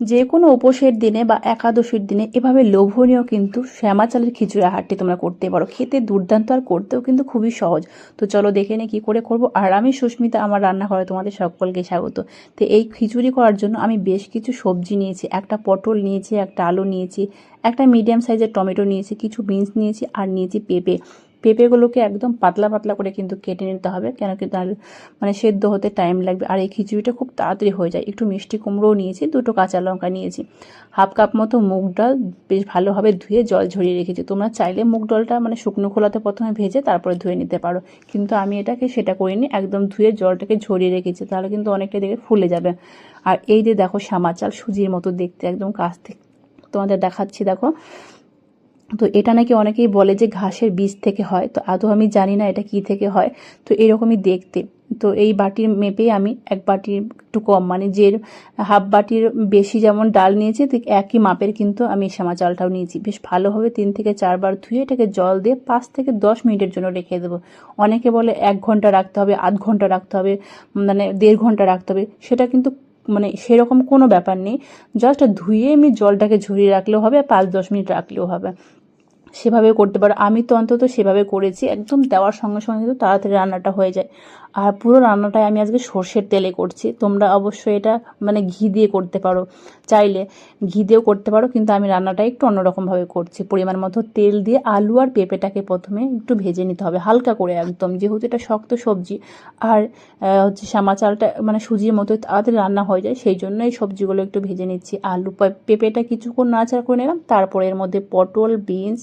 যে কোনো উপোসের দিনে বা একাদশীর দিনে এভাবে লোভনীয় কিন্তু শ্যামা চালের খিচুড়ি আহারটি তোমরা করতে পারো। খেতে দুর্দান্ত আর করতেও কিন্তু খুবই সহজ। তো চলো দেখে নে কী করে করব। আর আমি সুস্মিতা, আমার রান্নাঘরে তোমাদের সকলকে স্বাগত। তো এই খিচুড়ি করার জন্য আমি বেশ কিছু সবজি নিয়েছি। একটা পটল নিয়েছি, একটা আলু নিয়েছি, একটা মিডিয়াম সাইজের টমেটো নিয়েছি, কিছু বিনস নিয়েছি আর নিয়েছি পেঁপে। পেঁপেগুলোকে একদম পাতলা পাতলা করে কিন্তু কেটে নিতে হবে, কেন কি তার মানে সেদ্ধ হতে টাইম লাগবে। আর এই খিচুড়িটা খুব তাড়াতাড়ি হয়ে যায়। একটু মিষ্টি কুমড়োও নিয়েছি, দুটো কাঁচা লঙ্কা নিয়েছি। হাফ কাপ মতো মুগ ডাল বেশ ভালোভাবে ধুয়ে জল ঝরিয়ে রেখেছি। তোমরা চাইলে মুগ ডালটা মানে শুকনো খোলাতে প্রথমে ভেজে তারপরে ধুয়ে নিতে পারো। কিন্তু আমি এটাকে সেটা করিনি, একদম ধুয়ে জলটাকে ঝরিয়ে রেখেছি, তাহলে কিন্তু অনেকটা দেখে ফুলে যাবে। আর এই যে দেখো শ্যামা চাল সুজির মতো দেখতে, একদম কাছ থেকে তোমাদের দেখাচ্ছি, দেখো। তো এটা নাকি অনেকেই বলে যে ঘাসের বীজ থেকে হয়, তো আদৌ আমি জানি না এটা কি থেকে হয়, তো এরকমই দেখতে। তো এই বাটির মেপেই আমি এক বাটির একটু কম মানে যে হাফ বাটির বেশি যেমন ডাল নিয়েছি, ঠিক একই মাপের কিন্তু আমি শ্যামা চালটাও নিয়েছি। বেশ ভালোভাবে তিন থেকে চারবার ধুয়ে এটাকে জল দিয়ে পাঁচ থেকে দশ মিনিটের জন্য রেখে দেবো। অনেকে বলে এক ঘণ্টা রাখতে হবে, আধ ঘণ্টা রাখতে হবে মানে দেড় ঘণ্টা রাখতে হবে, সেটা কিন্তু মানে সেরকম কোনো ব্যাপার নেই। জাস্ট ধুয়ে এমনি জলটাকে ঝরিয়ে রাখলেও হবে পাঁচ দশ মিনিট রাখলেও হবে। সেভাবে করতে পারো। আমি তো অন্তত সেভাবে করেছি। একদম দেওয়ার সঙ্গে সঙ্গে কিন্তু তাড়াতাড়ি রান্নাটা হয়ে যায়। আর পুরো রান্নাটাই আমি আজকে সর্ষের তেলে করছি। তোমরা অবশ্যই এটা মানে ঘি দিয়ে করতে পারো। চাইলে ঘি দিয়েও করতে পারো, কিন্তু আমি রান্নাটা একটু অন্যরকমভাবে করছি। পরিমাণ মতো তেল দিয়ে আলু আর পেঁপেটাকে প্রথমে একটু ভেজে নিতে হবে, হালকা করে একদম। যেহেতু এটা শক্ত সবজি, আর হচ্ছে শ্যামা চালটা মানে সুজির মতো তাড়াতাড়ি রান্না হয়ে যায়, সেই জন্য এই সবজিগুলো একটু ভেজে নিচ্ছি। আলু পেঁপেটা কিছুক্ষণ নাড়াচাড়া করে নিলাম, তারপরে এর মধ্যে পটল, বিনস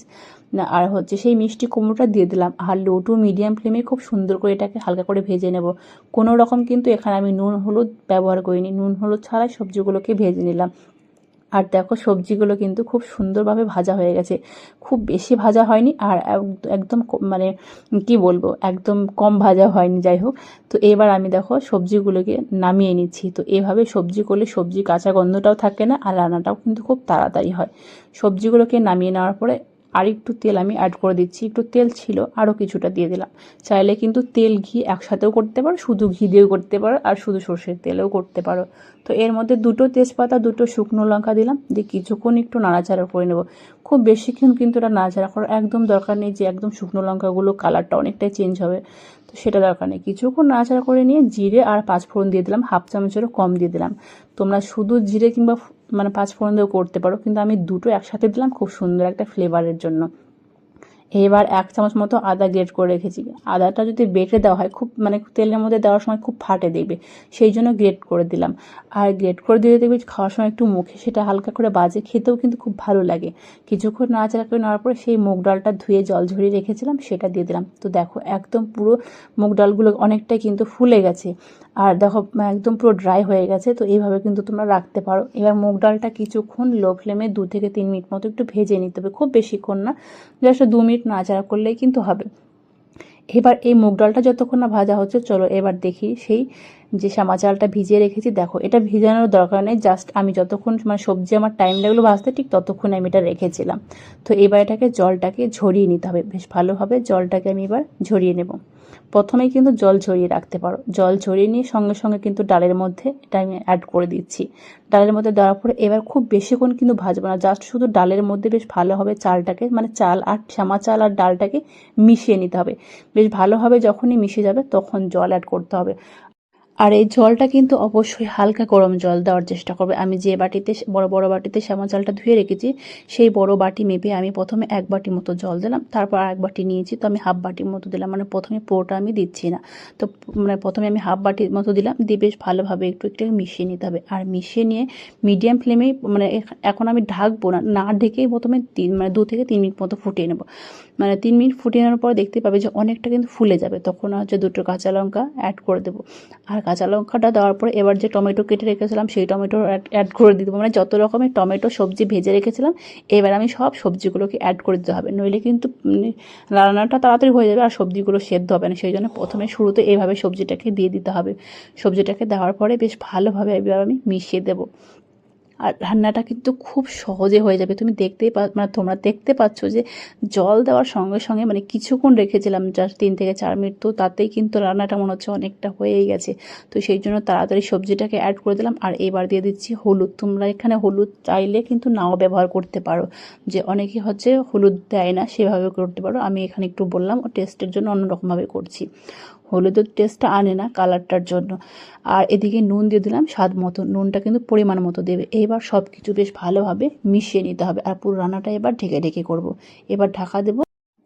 আর হচ্ছে সেই মিষ্টি কুমড়োটা দিয়ে দিলাম। আর লো টু মিডিয়াম ফ্লেমে খুব সুন্দর করে এটাকে হালকা করে ভেজে নেব। কোনো রকম কিন্তু এখানে আমি নুন, হলুদ ব্যবহার করিনি। নুন, হলুদ ছাড়াই সবজিগুলোকে ভেজে নিলাম। আর দেখো সবজিগুলো কিন্তু খুব সুন্দরভাবে ভাজা হয়ে গেছে। খুব বেশি ভাজা হয়নি আর একদম মানে কি বলব, একদম কম ভাজা হয়নি, যাই হোক। তো এবার আমি দেখো সবজিগুলোকে নামিয়ে নিচ্ছি। তো এভাবে সবজি করলে সবজি কাঁচা গন্ধটাও থাকে না আর রান্নাটাও কিন্তু খুব তাড়াতাড়ি হয়। সবজিগুলোকে নামিয়ে নেওয়ার পরে আর একটু তেল আমি অ্যাড করে দিচ্ছি। একটু তেল ছিল আরও কিছুটা দিয়ে দিলাম। চাইলে কিন্তু তেল, ঘি একসাথেও করতে পারো, শুধু ঘি দিয়েও করতে পারো, আর শুধু সর্ষের তেলেও করতে পারো। তো এর মধ্যে দুটো তেজপাতা, দুটো শুকনো লঙ্কা দিলাম, দিয়ে কিছুক্ষণ একটু নাড়াচাড়া করে নেব। খুব বেশিক্ষণ কিন্তু এটা নাড়াচাড়া করার একদম দরকার নেই যে একদম শুকনো লঙ্কাগুলো কালারটা অনেকটাই চেঞ্জ হবে। তো সেটা দরকার নেই। কিছুক্ষণ নাড়াচাড়া করে নিয়ে জিরে আর পাঁচফোড়ন দিয়ে দিলাম, হাফ চামচেরও কম দিয়ে দিলাম। তোমরা শুধু জিরে কিংবা মানে পাঁচ ফোড়ন দিয়েও করতে পারো। কিন্তু আমি দুটো একসাথে দিলাম খুব সুন্দর একটা ফ্লেভারের জন্য। এবার এক চামচ মতো আদা গ্রেট করে রেখেছি। আদাটা যদি বেটে দেওয়া হয়, খুব মানে তেলের মধ্যে দেওয়ার সময় খুব ফাটে দেখবে। সেই জন্য গ্রেট করে দিলাম। আর গ্রেট করে দিয়ে দেখবে খাওয়ার সময় একটু মুখে সেটা হালকা করে বাজে, খেতেও কিন্তু খুব ভালো লাগে। কিছুক্ষণ নাড়াচাড়া করে নেওয়ার পরে সেই মুগ ডালটা ধুয়ে জল ঝরিয়ে রেখেছিলাম, সেটা দিয়ে দিলাম। তো দেখো, একদম পুরো মুগ ডালগুলো অনেকটাই কিন্তু ফুলে গেছে। আর দেখো, একদম পুরো ড্রাই হয়ে গেছে, তো এইভাবে কিন্তু তোমরা রাখতে পারো। এবার মুগ ডালটা কিছুক্ষণ লো ফ্লেমে দু থেকে তিন মিনিট মতো একটু ভেজে নিতে হবে, খুব বেশিক্ষণ না জাস্ট দু মিনিট নাচাড়া করলেই কিন্তু হবে। এবার এই মুগ ডালটা যতক্ষণ না ভাজা হচ্ছে, চলো এবার দেখি সেই যে সামা চালটা ভিজিয়ে রেখেছি, দেখো, এটা ভিজানোর দরকার নেই জাস্ট আমি যতক্ষণ মানে সবজি আমার টাইম লাগল ভাজতে ঠিক ততক্ষণ আমি এটা রেখেছিলাম। তো এবার এটাকে জলটাকে ঝরিয়ে নিতে হবে, বেশ ভালোভাবে জলটাকে আমি এবার ঝরিয়ে নেব। প্রথমেই কিন্তু জল ঝরিয়ে রাখতে পারো, জল ঝরিয়ে নিয়ে সঙ্গে সঙ্গে কিন্তু ডালের মধ্যে এটা আমি অ্যাড করে দিচ্ছি। ডালের মধ্যে দেওয়ার পরে এবার খুব বেশিক্ষণ কিন্তু ভাজবো না জাস্ট শুধু ডালের মধ্যে বেশ ভালোভাবে চালটাকে মানে চাল আর শ্যামা চাল আর ডালটাকে মিশিয়ে নিতে হবে। বেশ ভালোভাবে যখনই মিশে যাবে তখন জল অ্যাড করতে হবে। আর এই জলটা কিন্তু অবশ্যই হালকা গরম জল দেওয়ার চেষ্টা করবে। আমি যে বাটিতে বড় বড় বাটিতে শ্যামা চালটা ধুয়ে রেখেছি, সেই বড় বাটি মেপে আমি প্রথমে এক বাটি মতো জল দিলাম, তারপর এক বাটি নিয়েছি তো আমি হাফ বাটির মতো দিলাম। মানে প্রথমে পুরোটা আমি দিচ্ছি না। তো মানে প্রথমে আমি হাফ বাটির মতো দিলাম, দিয়ে বেশ ভালোভাবে একটু একটু মিশিয়ে নিতে হবে। আর মিশিয়ে নিয়ে মিডিয়াম ফ্লেমেই মানে এখন আমি ঢাকবো না না ঢেকেই প্রথমে তিন মানে দু থেকে তিন মিনিট মতো ফুটিয়ে নেব। মানে তিন মিনিট ফুটিয়ে নেওয়ার পর দেখতে পাবে যে অনেকটা কিন্তু ফুলে যাবে। তখন হচ্ছে দুটো কাঁচা লঙ্কা অ্যাড করে দেবো। আর কাঁচা লঙ্কাটা দেওয়ার পর এবার যে টমেটো কেটে রেখেছিলাম, সেই টমেটো অ্যাড করে দিতে মানে যত রকমের টমেটো, সবজি ভেজে রেখেছিলাম, এবার আমি সব সবজিগুলোকে অ্যাড করে দিতে হবে। নইলে কিন্তু মানে রান্নাটা তাড়াতাড়ি হয়ে যাবে আর সবজিগুলো সেদ্ধ হবে না। সেই জন্য প্রথমে শুরুতে এইভাবে সবজিটাকে দিয়ে দিতে হবে। সবজিটাকে দেওয়ার পরে বেশ ভালোভাবে এবার আমি মিশিয়ে দেবো। আর রান্নাটা কিন্তু খুব সহজে হয়ে যাবে। তুমি দেখতেই পা মানে তোমরা দেখতে পাচ্ছ যে জল দেওয়ার সঙ্গে সঙ্গে মানে কিছুক্ষণ রেখেছিলাম জাস্ট তিন থেকে চার মিনিট। তো তাতেই কিন্তু রান্নাটা মনে হচ্ছে অনেকটা হয়েই গেছে। তো সেই জন্য তাড়াতাড়ি সবজিটাকে অ্যাড করে দিলাম। আর এবার দিয়ে দিচ্ছি হলুদ। তোমরা এখানে হলুদ চাইলে কিন্তু নাও ব্যবহার করতে পারো। যে অনেকে হচ্ছে হলুদ দেয় না সেভাবে করতে পারো। আমি এখানে একটু বললাম টেস্টের জন্য অন্যরকমভাবে করছি। হলুদের টেস্টটা আনে না কালারটার জন্য। আর এদিকে নুন দিয়ে দিলাম স্বাদ মতো। নুনটা কিন্তু পরিমাণ মতো দেবে। এবার সব কিছু বেশ ভালোভাবে মিশিয়ে নিতে হবে। আর পুরো রান্নাটা এবার ঢেকে ঢেকে করব। এবার ঢাকা দেবো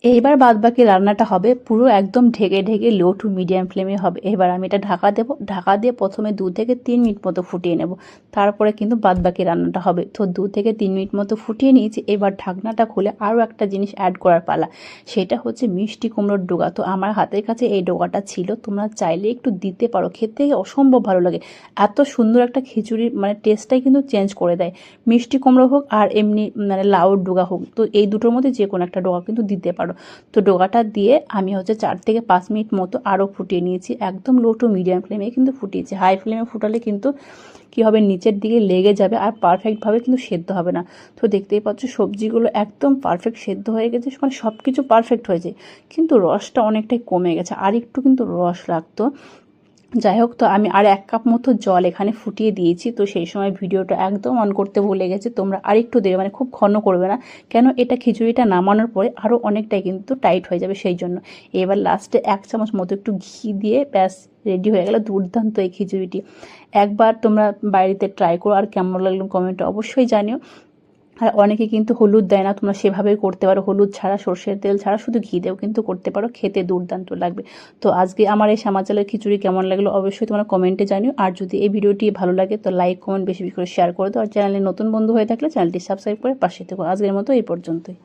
এইবার বাদ বাকি রান্নাটা হবে পুরো একদম ঢেকে ঢেকে লো টু মিডিয়াম ফ্লেমে হবে। এবার আমি এটা ঢাকা দেবো, ঢাকা দিয়ে প্রথমে দু থেকে তিন মিনিট মতো ফুটিয়ে নেব। তারপরে কিন্তু বাদ বাকি রান্নাটা হবে। তো দু থেকে তিন মিনিট মতো ফুটিয়ে নিয়েছি, এবার ঢাকনাটা খুলে আরও একটা জিনিস অ্যাড করার পালা। সেটা হচ্ছে মিষ্টি কুমড়োর ডোগা। তো আমার হাতের কাছে এই ডোগাটা ছিল, তোমরা চাইলে একটু দিতে পারো, খেতে অসম্ভব ভালো লাগে। এত সুন্দর একটা খিচুড়ির মানে টেস্টটাই কিন্তু চেঞ্জ করে দেয়। মিষ্টি কুমড়ো হোক আর এমনি মানে লাউর ডোগা হোক, তো এই দুটোর মধ্যে যে কোনো একটা ডোগা কিন্তু দিতে পারো। তো ডোগাটা দিয়ে আমি হচ্ছে চার থেকে পাঁচ মিনিট মতো আরও ফুটিয়ে নিয়েছি, একদম লো টু মিডিয়াম ফ্লেমে কিন্তু ফুটিয়েছি। হাই ফ্লেমে ফুটালে কিন্তু কি হবে, নিচের দিকে লেগে যাবে আর পারফেক্টভাবে কিন্তু সেদ্ধ হবে না। তো দেখতেই পাচ্ছ সবজিগুলো একদম পারফেক্ট সেদ্ধ হয়ে গেছে মানে সব কিছু পারফেক্ট হয়েছে, কিন্তু রসটা অনেকটাই কমে গেছে, আর একটু কিন্তু রস লাগতো। যাই হোক, তো আমি আর এক কাপ মতো জল এখানে ফুটিয়ে দিয়েছি। তো সেই সময় ভিডিওটা একদম অন করতে ভুলে গেছে। তোমরা আরেকটু দেবে মানে খুব ঘন করবে না। কেন? এটা খিচুড়িটা নামানোর পরে আরও অনেকটাই কিন্তু টাইট হয়ে যাবে সেই জন্য। এবার লাস্টে এক চামচ মতো একটু ঘি দিয়ে ব্যাস রেডি হয়ে গেল দুর্দান্ত এই খিচুড়িটি। একবার তোমরা বাড়িতে ট্রাই করো, আর কেমন লাগল কমেন্টে অবশ্যই জানিও। আর অনেকে কিন্তু হলুদ দেয় না, তোমরা সেভাবেই করতে পারো। হলুদ ছাড়া, সর্ষের তেল ছাড়া শুধু ঘি দেও কিন্তু করতে পারো, খেতে দুর্দান্ত লাগবে। তো আজকে আমার এই সামাচালের খিচুড়ি কেমন লাগল অবশ্যই তোমরা কমেন্টে জানিও। আর যদি এই ভিডিওটি ভালো লাগে তো লাইক কমেন্ট বেশি বেশি করে শেয়ার করে দাও। আর চ্যানেলে নতুন বন্ধু হয়ে থাকলে চ্যানেলটি সাবস্ক্রাইব করে পাশে থেকো। আজকের মতো এই পর্যন্তই।